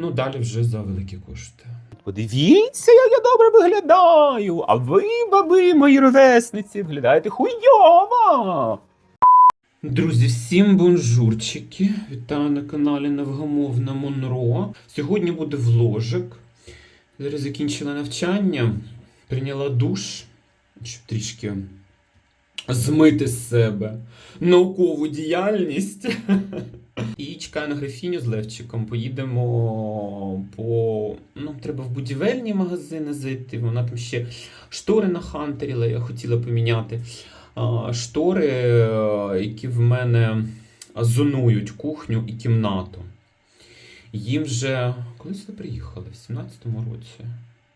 Ну, далі вже за великі кошти. Подивіться, як я добре виглядаю. А ви, баби, мої ровесниці, виглядаєте хуйово. Друзі, всім бонжурчики! Вітаю на каналі Невгамовна Монро. Сьогодні буде вложик. Зараз закінчила навчання, прийняла душ, щоб трішки змити з себе наукову діяльність. І чекаю на графіню з Левчиком. Поїдемо по. Нам треба в будівельні магазини зайти. Вона там ще штори на нахантерила, я хотіла поміняти. Штори, е, які в мене зонують кухню і кімнату. Їм вже. Коли сюди приїхали? В 17-му році.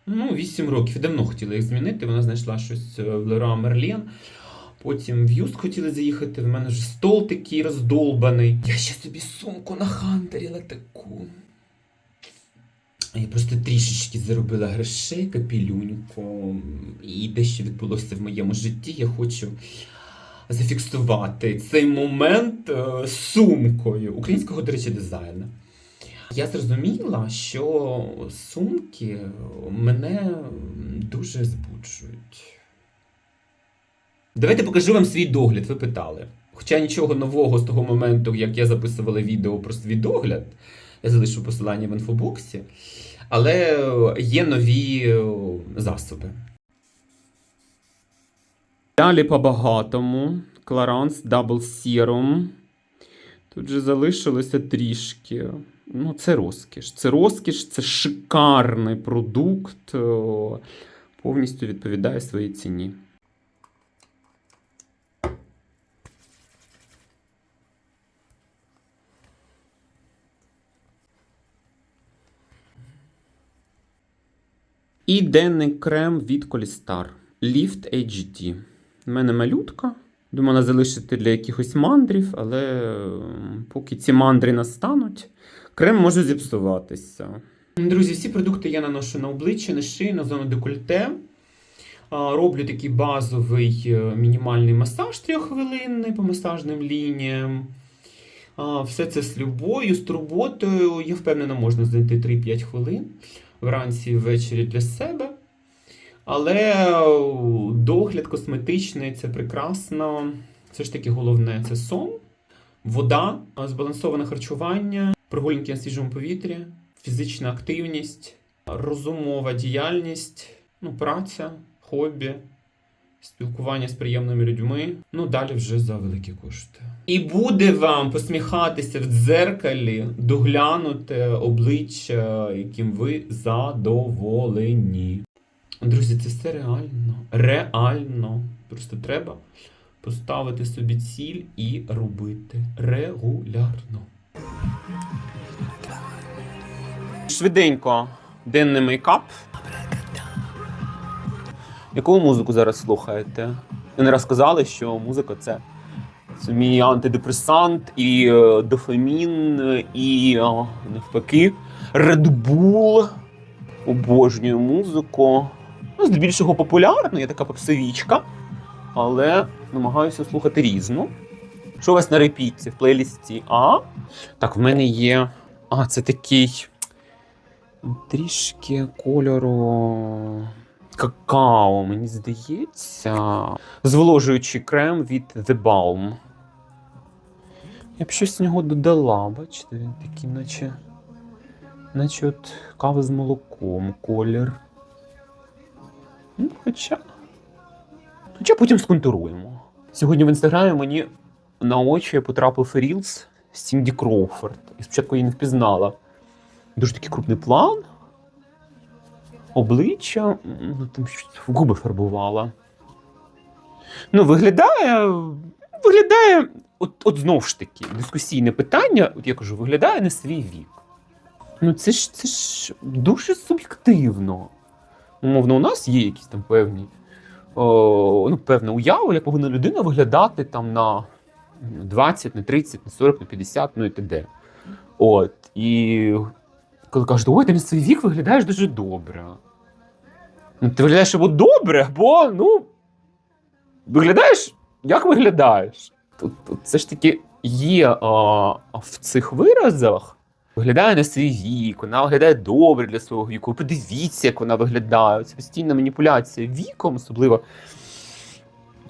Ну, 8 років. Давно хотіла їх змінити. Вона знайшла щось е, в Леруа Мерлен. Потім в Юст хотіли заїхати, в мене вже стол такий роздолбаний. Я ще собі сумку нахантерила таку. Я просто трішечки заробила грошей, капілюньку, і дещо відбулося в моєму житті. Я хочу зафіксувати цей момент е, сумкою українського, до речі, дизайну. Я зрозуміла, що сумки мене дуже збуджують. Давайте покажу вам свій догляд, ви питали. Хоча нічого нового з того моменту, як я записувала відео про свій догляд, я залишу посилання в інфобоксі, але є нові е, засоби. Далі по-багатому. Clarins Double Serum. Тут же залишилося трішки. Ну, це розкіш. Це розкіш, це шикарний продукт. Повністю відповідає своїй ціні. І денний крем від Колістар Lift HD. У мене малютка. Думала залишити для якихось мандрів, але поки ці мандри настануть, крем може зіпсуватися. Друзі, всі продукти я наношу на обличчя, на шию, на зону декольте. Роблю такий базовий е, мінімальний масаж трьоххвилинний по масажним лініям. Все це з любов'ю, з турботою. Я впевнена, можна знайти 3-5 хвилин вранці ввечері для себе. Але е, догляд косметичний це прекрасно. Все ж таки головне це сон, вода, е, збалансоване харчування, прогулянки на свіжому повітрі, фізична активність, розумова діяльність, ну, праця, хобі, спілкування з приємними людьми. Ну, далі вже за великі кошти. І буде вам посміхатися в дзеркалі, доглянути обличчя, яким ви задоволені. Друзі, це все реально. Реально. Просто треба поставити собі ціль і робити регулярно. Швиденько денний мейкап. Яку музику зараз слухаєте? Ви не раз казали, що музика це, це мій антидепресант, і е, дофамін, і е, навпаки, Bull. Обожнюю музику. Ну, здебільшого популярна, я така попсовічка, але намагаюся слухати різну. Що у вас на репіті в плейлісті? А? Так, в мене є. А, це такий трішки кольору какао, мені здається. Зволожуючий крем від The Balm. Я б щось з нього додала, бачите, він такий, наче. Наче от кава з молоком, колір. Ну, хоча. Хоча потім сконтуруємо. Сьогодні в інстаграмі мені на очі потрапив Рілс Сінді Кроуфорд. І спочатку її не впізнала. Дуже такий крупний план. Обличчя, ну там губи фарбувала. Ну, виглядає. Виглядає, от, от знову ж таки, дискусійне питання, от я кажу, виглядає на свій вік. Ну, це ж це ж дуже суб'єктивно. Умовно, у нас є якісь там певні, о, ну, певна уява, як повинна людина виглядати там на 20, на 30, на 40, на 50, ну і т.д. От. І коли кажуть, ой, ти на свій вік виглядаєш дуже добре. Ну, ти виглядаєш або добре, або ну. Виглядаєш, як виглядаєш. Тут, тут все ж таки є а, в цих виразах Виглядає на свій вік, вона виглядає добре для свого віку. Подивіться, як вона виглядає. Це постійна маніпуляція віком, особливо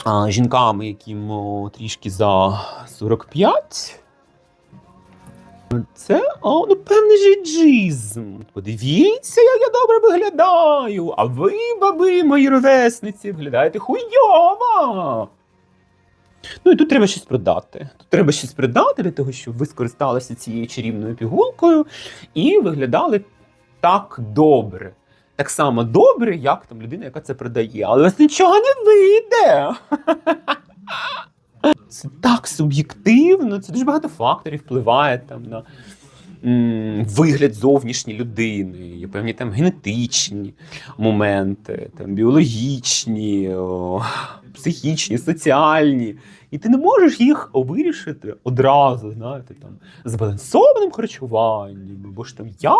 а, жінками, яким о, трішки за 45. Це, о, ну, певний жиджизм. Подивіться, як я добре виглядаю. А ви, баби, мої ровесниці, виглядаєте хуйово. Ну і тут треба щось продати. Тут треба щось продати для того, щоб ви скористалися цією чарівною пігулкою і виглядали так добре. Так само добре, як там людина, яка це продає. Але у вас нічого не вийде. Це так суб'єктивно, це дуже багато факторів впливає там на м, вигляд зовнішньої людини, є певні там генетичні моменти, там біологічні, о, психічні, соціальні. І ти не можеш їх вирішити одразу, знаєте, там збалансованим харчуванням, бо ж там я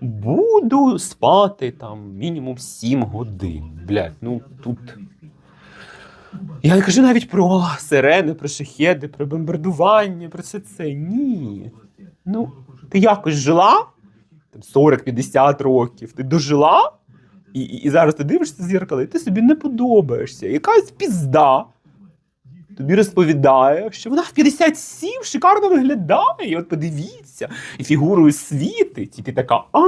буду спати там мінімум 7 годин. Блядь, ну тут. Я не кажу навіть про сирени, про шахеди, про бомбардування, про все це. Ні. Ну, ти якось жила там 40-50 років, ти дожила, і, і, і зараз ти дивишся в зеркало, і ти собі не подобаєшся. Якась пізда тобі розповідає, що вона в 57 шикарно виглядає. От подивіться, і фігурою світить, і ти така. а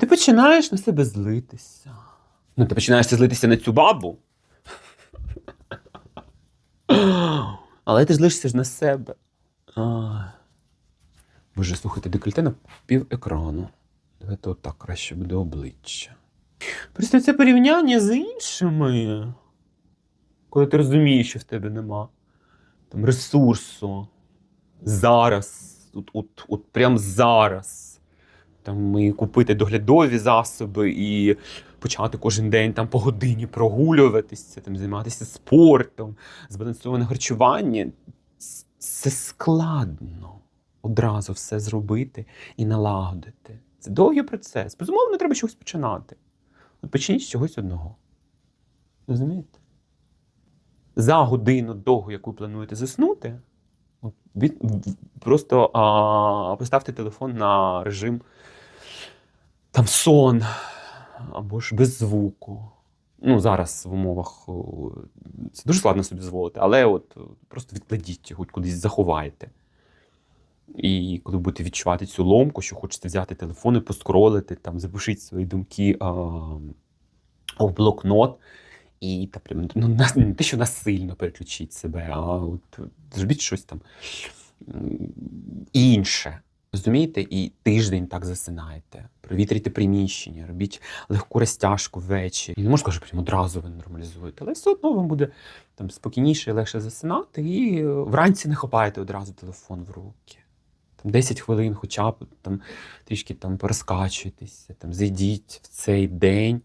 Ти починаєш на себе злитися. Ну, ти починаєш злитися на цю бабу. Але ти злишся ж на себе. Ай. Боже, слухайте, декольте на пів екрану. Давайте отак краще буде обличчя. Просто це порівняння з іншими, коли ти розумієш, що в тебе нема там, ресурсу. Зараз, от, от, от прям зараз. Там і купити доглядові засоби і почати кожен день там по годині прогулюватися, там займатися спортом, збалансоване харчування. Це складно одразу все зробити і налагодити. Це довгий процес. Безумовно, треба чогось починати. От почніть з чогось одного. Розумієте? За годину до того, як ви плануєте заснути, просто а, поставте телефон на режим там сон або ж без звуку. Ну, зараз в умовах це дуже складно собі дозволити, але от просто відкладіть його, кудись заховайте. І коли будете відчувати цю ломку, що хочете взяти телефон і поскролити, там, запишіть свої думки а, в блокнот. І та прям ну, на- не те, що насильно переключіть себе, а от зробіть щось там інше. Розумієте? І тиждень так засинаєте. Провітрюйте приміщення, робіть легку розтяжку ввечері. І не можу сказати, що одразу ви нормалізуєте, але все одно вам буде там спокійніше і легше засинати. І е, вранці не хапаєте одразу телефон в руки. Там 10 хвилин, хоча б там трішки там порозкачуйтеся, там зайдіть в цей день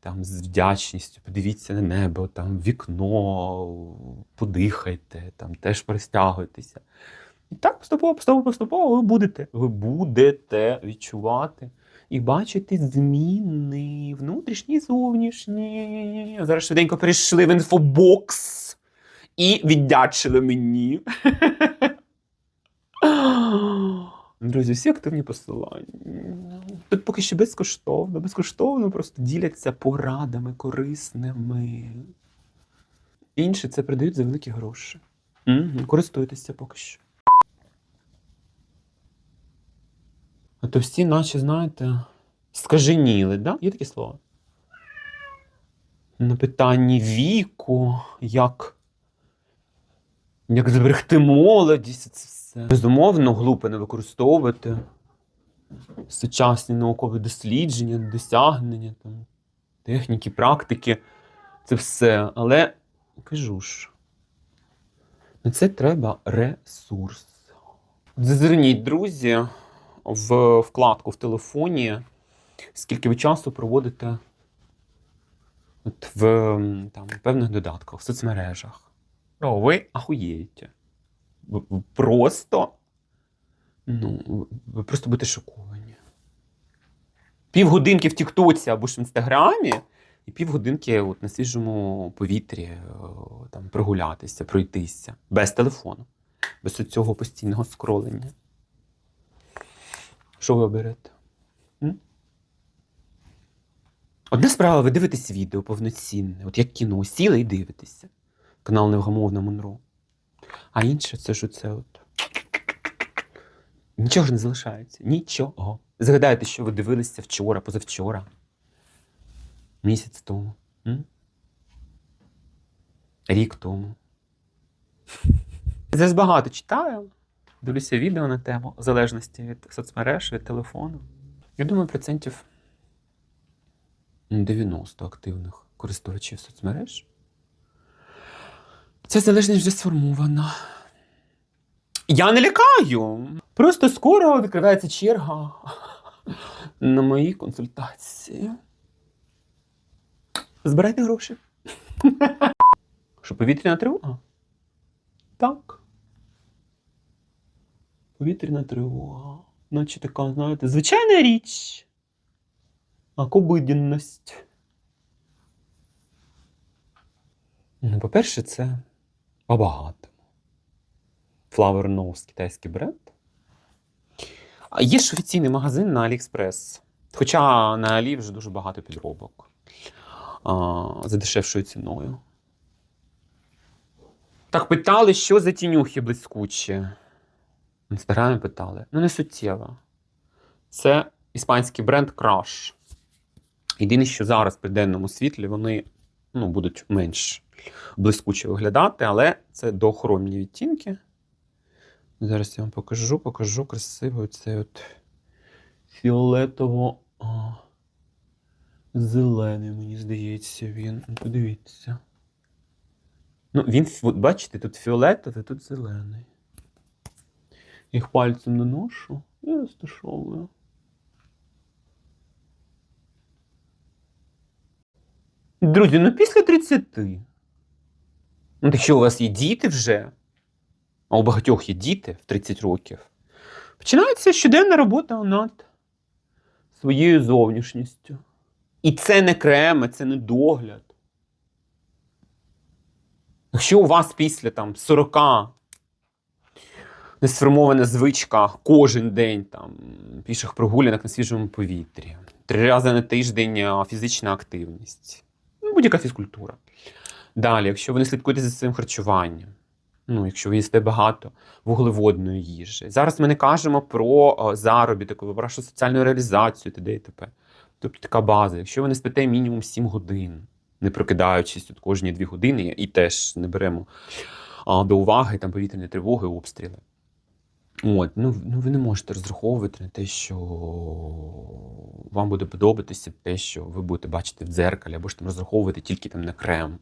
там з вдячністю, подивіться на небо, там вікно, подихайте, там теж простягуйтеся. І так поступово, поступово, поступово ви будете. Ви будете відчувати і бачити зміни внутрішні і зовнішні. Зараз швиденько перейшли в інфобокс і віддячили мені. Друзі, всі активні посилання. Тут поки що безкоштовно, безкоштовно просто діляться порадами корисними. Інші це продають за великі гроші. Угу. Користуйтеся поки що. То всі, наче, знаєте, скаженіли, да? Є таке слово? На питанні віку, як, як зберегти молодість, це все. Безумовно, глупо не використовувати сучасні наукові дослідження, досягнення, там, техніки, практики, це все. Але кажу ж, на це треба ресурс. Зазирніть, друзі, в вкладку в телефоні, скільки ви часу проводите от в там, певних додатках, в соцмережах. О, ви ахуєєте. Просто. Ну, ви просто будете шоковані. Півгодинки в Тіктоці або ж в Інстаграмі, і півгодинки от на свіжому повітрі е, там, прогулятися, пройтися без телефону, без цього постійного скролення. Що ви оберете? Одна справа, ви дивитесь відео повноцінне, от як кіно, сіли і дивитеся. Канал Невгамовна Монро. А інше це ж оце от. Нічого ж не залишається. Нічого. Згадайте, що ви дивилися вчора, позавчора. Місяць тому. М? Рік тому. Зараз багато читаю. Дивлюся відео на тему залежності від соцмереж, від телефону. Я думаю, процентів 90 активних користувачів соцмереж. Ця залежність вже сформована. Я не лякаю. Просто скоро відкривається черга на мої консультації. Збирайте гроші. Що повітряна тривога? Так. Повітряна тривога. Наче така, знаєте, звичайна річ. А. Ну, по-перше, це по-багатому. Flower Nose китайський бренд. А є ж офіційний магазин на AliExpress. Хоча на Алі вже дуже багато підробок а, за дешевшою ціною. Так питали, що за тінюхи блискучі. В інстаграмі питали. Ну, не суттєво. Це іспанський бренд Crush. Єдине, що зараз при денному світлі вони ну, будуть менш блискуче виглядати, але це доохоронні відтінки. Зараз я вам покажу, покажу красиво цей от фіолетово. а, Зелений, мені здається, він. Ну, Подивіться. Ну, він, бачите, тут фіолетовий, тут зелений. Їх пальцем наношу і розташовую. Друзі, ну після 30. Ну, якщо у вас є діти вже, а у багатьох є діти в 30 років, починається щоденна робота над своєю зовнішністю. І це не креми, це не догляд. Якщо у вас після там 40 не сформована звичка кожен день там піших прогулянок на свіжому повітрі, три рази на тиждень фізична активність, ну, будь-яка фізкультура. Далі, якщо ви не слідкуєте за своїм харчуванням, ну, якщо ви їсте багато вуглеводної їжі. Зараз ми не кажемо про а, заробіток, про соціальну реалізацію т.д. і т.п. Тобто така база. Якщо ви не спите мінімум 7 годин, не прокидаючись от кожні 2 години, і теж не беремо а, до уваги там повітряні тривоги, обстріли. От, ну, ну ви не можете розраховувати на те, що вам буде подобатися те, що ви будете бачити в дзеркалі, або ж там розраховувати тільки там на крем.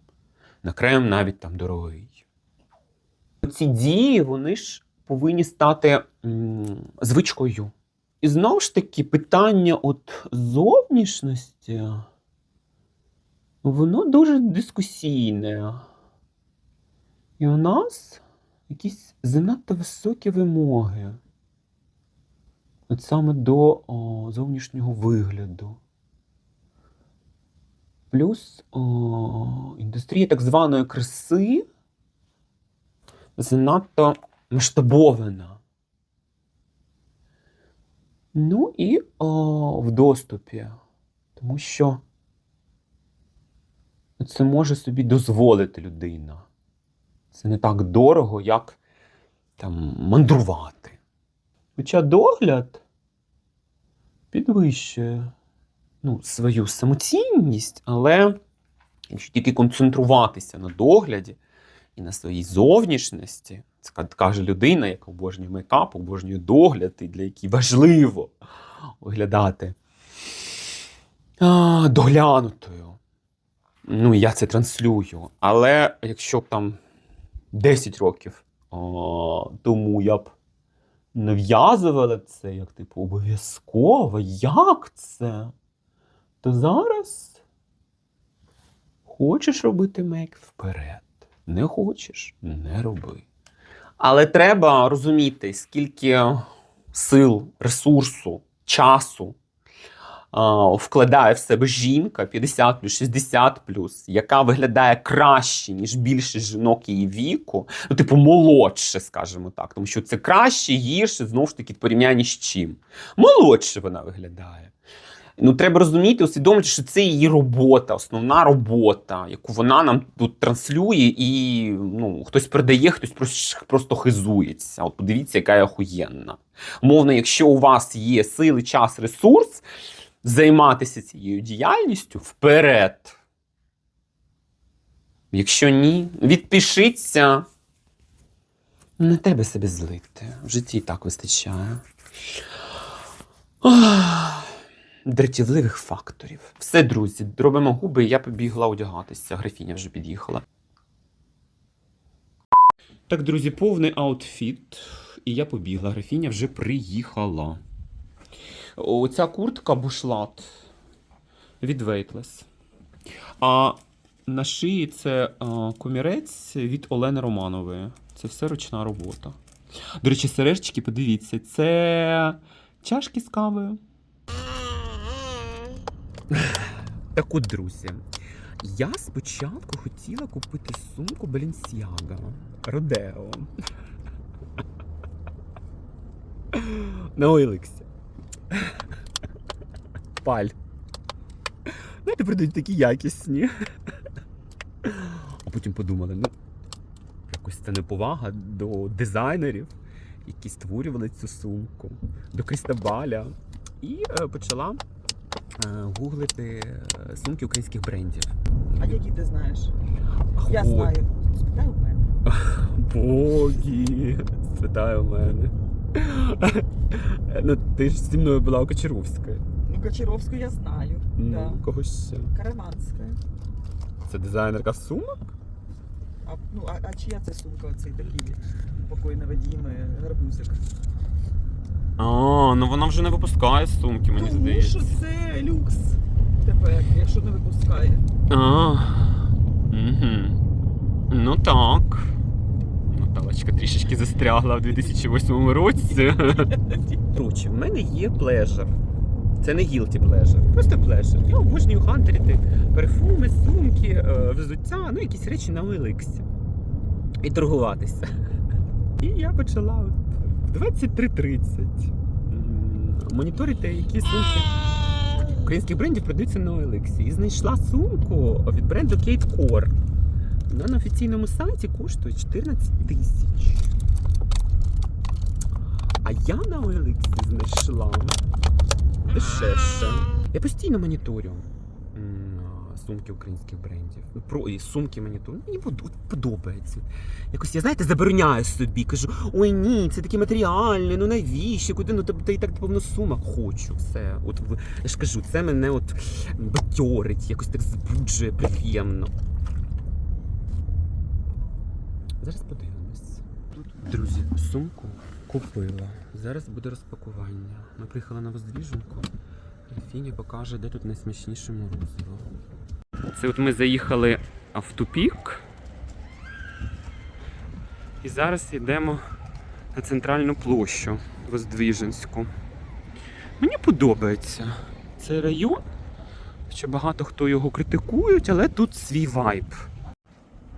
На крем навіть там дорогий. Ці дії, вони ж повинні стати м, звичкою. І знову ж таки, питання от зовнішності, воно дуже дискусійне. І у нас якісь занадто високі вимоги. От саме до о, зовнішнього вигляду. Плюс о, індустрія так званої краси занадто масштабована. Ну і о, в доступі. Тому що це може собі дозволити людина. Це не так дорого, як там, мандрувати. Хоча догляд підвищує ну, свою самоцінність, але якщо тільки концентруватися на догляді і на своїй зовнішності, це каже людина, яка обожнює мейкап, обожнює догляд, і для якій важливо виглядати доглянутою. Ну, я це транслюю. Але якщо там 10 років о, тому я б нав'язувала це як типу обов'язково. Як це? То зараз хочеш робити мейк вперед. Не хочеш, не роби. Але треба розуміти, скільки сил, ресурсу, часу а, вкладає в себе жінка 50 плюс 60 плюс, яка виглядає краще, ніж більшість жінок її віку, ну, типу, молодше, скажімо так, тому що це краще, гірше, знову ж таки, в порівнянні з чим. Молодше вона виглядає. Ну, треба розуміти, усвідомити, що це її робота, основна робота, яку вона нам тут транслює, і ну, хтось передає, хтось просто, просто хизується. От подивіться, яка я охуєнна. Мовно, якщо у вас є сили, час, ресурс займатися цією діяльністю вперед. Якщо ні, відпишіться. Не тебе себе злити. В житті і так вистачає. Дратівливих факторів. Все, друзі, робимо губи, і я побігла одягатися. Графіня вже під'їхала. Так, друзі, повний аутфіт. І я побігла. Графіня вже приїхала. Оця куртка бушлат від Weightless. А на шиї це а, комірець від Олени Романової. Це все ручна робота. До речі, сережечки, подивіться, це чашки з кавою. Так от, друзі, я спочатку хотіла купити сумку Balenciaga Родео. На Ойлексі. Паль. Знаєте, продають такі якісні. А потім подумали, ну, якось це неповага до дизайнерів, які створювали цю сумку, до Крістабаля. І е, почала е, гуглити е, сумки українських брендів. А які ти знаєш? Я От. знаю. Спитай у мене. Боги, спитай у мене. Ну, ти ж зі мною була у Кочаровської. Ну, Кочаровську я знаю. Ну, Да. кого ще? Караванська. Це дизайнерка сумок? А, ну, а, а чия це сумка оцей такий покойний Вадіми гарбузик? А, ну вона вже не випускає сумки, мені Тому здається. що це люкс тепер, якщо не випускає. А, угу. Ну так. Наталочка трішечки застрягла в 2008 році. Коротше, в мене є плежер. Це не guilty pleasure, просто плежер. Я обожнюю хантерити парфуми, сумки, е, взуття, ну якісь речі на Олексі. І торгуватися. І я почала в 23.30 моніторити, які сумки українських брендів продаються на OLX. І знайшла сумку від бренду Kate Core. Вона на офіційному сайті коштує 14 тисяч. А я на OLX знайшла дешевше. Я постійно моніторю сумки українських брендів. Ну, Про і сумки моніторю. Мені подобається. Якось я, знаєте, забороняю собі. Кажу, ой ні, це таке матеріальне, ну навіщо? Куди? Ну та, і так повно сумок хочу. Все. От я ж кажу, це мене от бадьорить, якось так збуджує приємно. Зараз подивимось. Друзі, сумку купила. Зараз буде розпакування. Ми приїхали на Воздвіженку. Фіня покаже, де тут найсмачніше морозиво. Це от ми заїхали в тупік. І зараз йдемо на центральну площу Воздвіженську. Мені подобається цей район. Що багато хто його критикують, але тут свій вайб.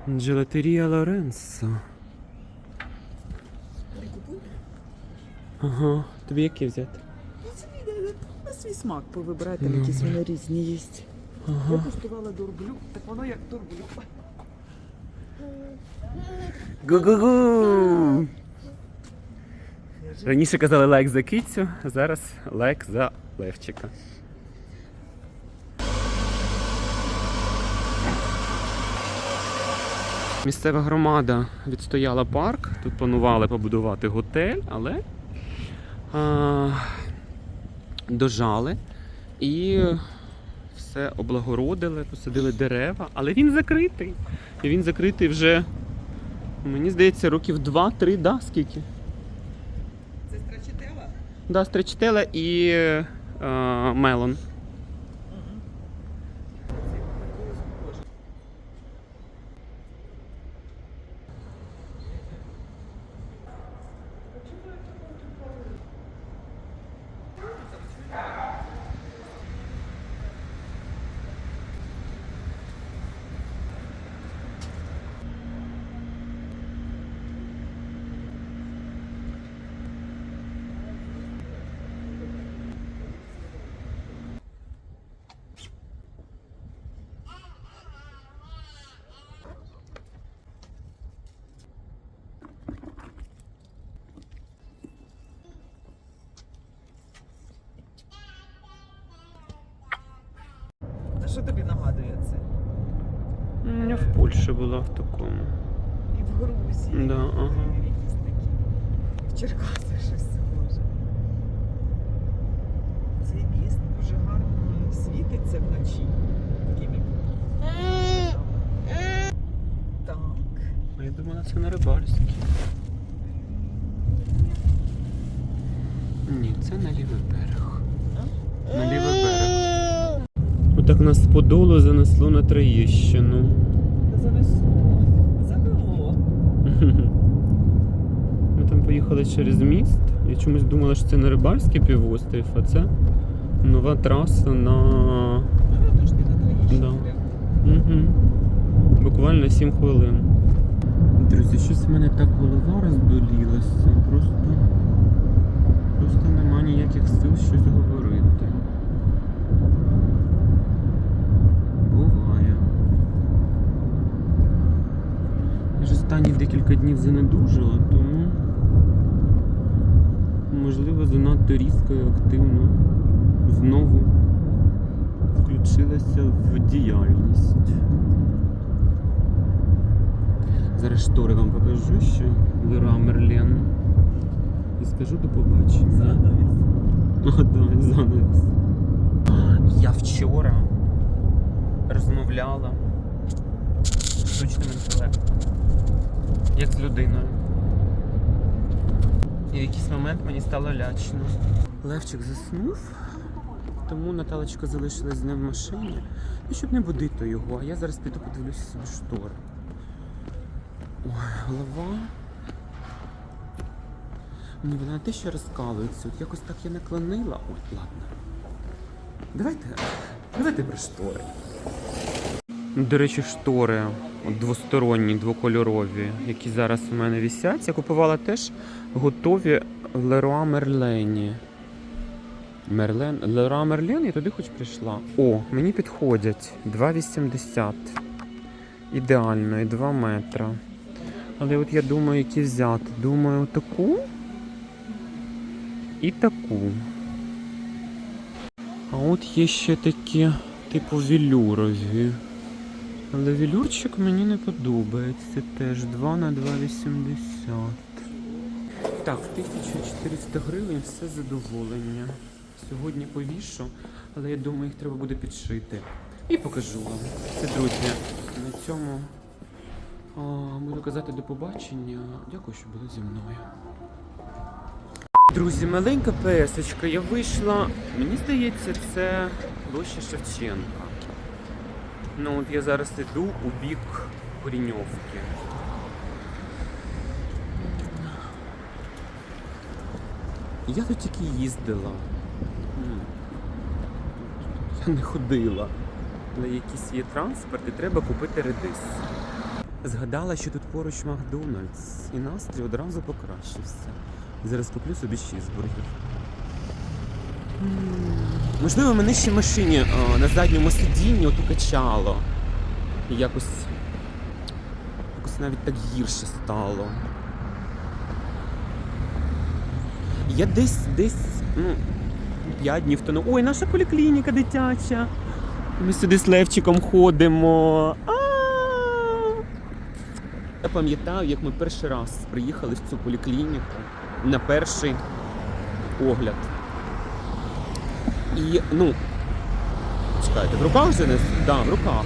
Джелатерія Лоренцо. Ага, тобі яке взяти? Ну, це на свій смак повибирай, там Ну. якісь вони різні є. Я куштувала дурблю, так воно як дурблю. Гу-гу-гу! Раніше казали лайк за кицю, а зараз лайк за Левчика. Місцева громада відстояла парк. Тут планували побудувати готель, але а, дожали і все облагородили, посадили дерева, але він закритий. І він закритий вже, мені здається, років 2-3, да, скільки? Це страчитела? Да, стречтела і е, мелон. Що тобі нагадує це? Я в Польщі була в такому. І в Грузії. Да, ага. якісь такі. І в Черкасах щось схоже. Цей міст дуже гарно світиться вночі. Такими. Так. А я думала, це на рибальській. Ні, це на лівий берег. На лівий. Отак нас з Подолу занесло на Троєщину. Занесло. Завело. Ми там поїхали через міст. Я чомусь думала, що це не рибальський півострів, а це нова траса на. Ну, Да. Угу. Буквально 7 хвилин. Друзі, щось в мене так голова розболілася. Просто. Просто нема ніяких сил щось говорити. Буває. Я ж останні декілька днів занедужила, тому можливо занадто різко і активно знову включилася в діяльність. Зараз штори вам покажу ще Лера Мерлен. І скажу до побачення. Занавіс. А, да, занавіс. Я вчора розмовляла з штучним інтелектом. Як з людиною. І в якийсь момент мені стало лячно. Левчик заснув, тому Наталочка залишилась з ним в машині. Ну, щоб не будити його, а я зараз піду подивлюся собі штори. Ой, голова. Мені вона те, що розкалується. От якось так я наклонила. Ой, ладно. Давайте. Давайте про штори. До речі, штори двосторонні, двокольорові, які зараз у мене висять. Я купувала теж готові Леруа Мерлені. Мерлен. Леруа Мерлен, я туди хоч прийшла. О, мені підходять 2,80. Ідеально, і 2 метра. Але от я думаю, які взяти. Думаю, таку і таку. А от є ще такі, типу, вілюрові. Але вілюрчик мені не подобається теж 2 на 2,80. Так, 1400 гривень все задоволення. Сьогодні повішу, але я думаю, їх треба буде підшити. І покажу вам. Це, друзі, на цьому а, буду казати до побачення. Дякую, що були зі мною. Друзі, маленька песочка, я вийшла. Мені здається, це площа Шевченка. Ну от я зараз іду у бік Коріньовки. Я тут тільки їздила. Я не ходила. Але якийсь є транспорт і треба купити редис. Згадала, що тут поруч Макдональдс, і настрій одразу покращився. Зараз куплю собі чізбургер. Можливо, мене ще машині а, на задньому сидінні оту качало. І якось. Якось навіть так гірше стало. Я десь десь, ну, 5 днів тому. Ой, наша поліклініка дитяча. Ми сюди з Левчиком ходимо. А! Я пам'ятаю, як ми перший раз приїхали в цю поліклініку на перший огляд. І, ну, чекайте, в руках вже не. Так, да, в руках.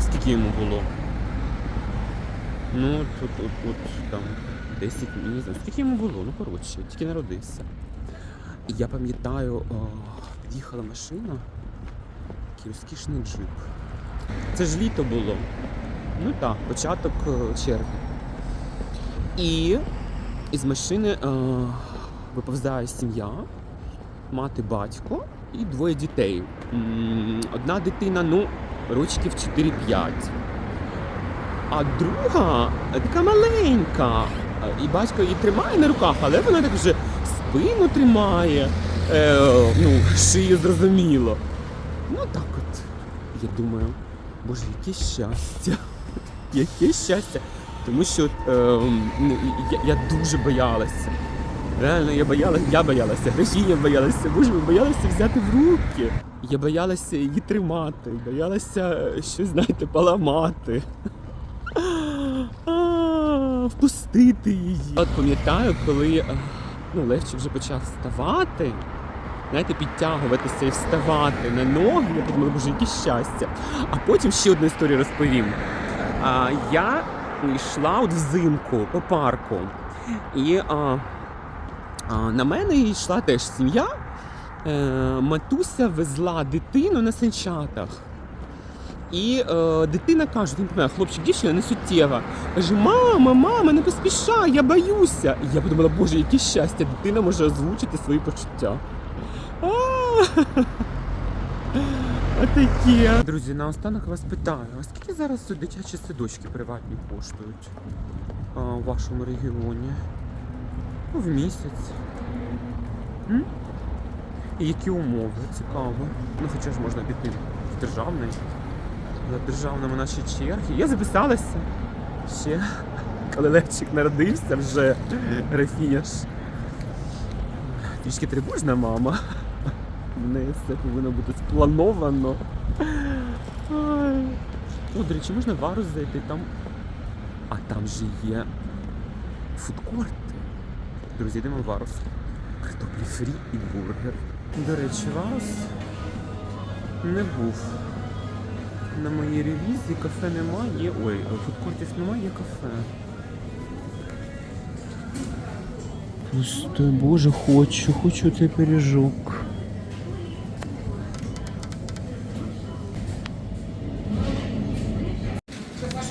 Скільки йому було? Ну, тут, от, от, там 10, не знаю, скільки йому було, ну коротше, тільки народився. І я пам'ятаю, о, під'їхала машина, такий розкішний джип. Це ж літо було. Ну так, початок е, червня. І із машини е, виповзає сім'я, мати, батько і двоє дітей. Одна дитина, ну, рочків 4-5. А друга е, така маленька. Е, І батько її тримає на руках, але вона так вже спину тримає. Е, ну, шию зрозуміло. Ну так от. Я думаю, боже, яке щастя. Яке щастя. Тому що е, я, я дуже боялася. Реально, я боялася, я боялася, Графіня боялася, боже, ми боялася взяти в руки. Я боялася її тримати, боялася щось, знаєте, поламати. Впустити її. От пам'ятаю, коли а, ну, Левчик вже почав вставати, знаєте, підтягуватися і вставати на ноги. Я подумала, боже, яке щастя. А потім ще одну історію розповім. А, я йшла от взимку по парку, і а, на мене йшла теж сім'я. Е, матуся везла дитину на санчатах. І е, дитина каже, він помагає, хлопчик, дівчина не суттєва. Каже, мама, мама, не поспішай, я боюся. І я подумала, боже, яке щастя, дитина може озвучити свої почуття. А, Отаке. Друзі, наостанок вас питаю, а скільки зараз дитячі садочки приватні коштують у вашому регіоні? Ну, в місяць. М? І які умови? Цікаво. Ну, хоча ж можна піти в державний. За державному наші черги. Я записалася ще, коли Левчик народився вже Рафія ж. Трішки тривожна мама. В неї все повинно бути сплановано. О, до речі, можна в Варус зайти там. А там же є фудкорти. Друзі, йдемо в Варус. Картоплі фрі і бургер. До речі, Варус не був. На моїй ревізії кафе немає. Ой, фудкортів немає, є кафе. Пустой, боже, хочу, хочу цей пиріжок.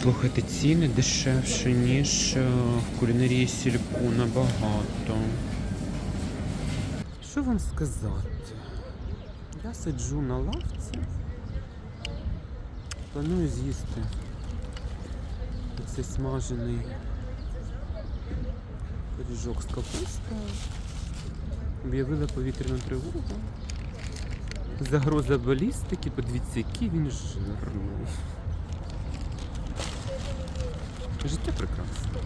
Слухайте, ціни дешевше, ніж е, в кулінарії сільпу набагато. Що вам сказати? Я сиджу на лавці. Планую з'їсти оцей смажений пиріжок з капустою. Об'явили повітряну тривогу. Загроза балістики, подивіться, який він жирний. Життя прекрасне.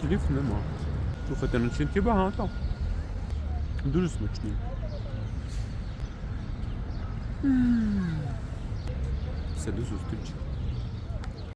Слів нема. Слухайте, начинки багато. Дуже смачні. Все, до зустрічі.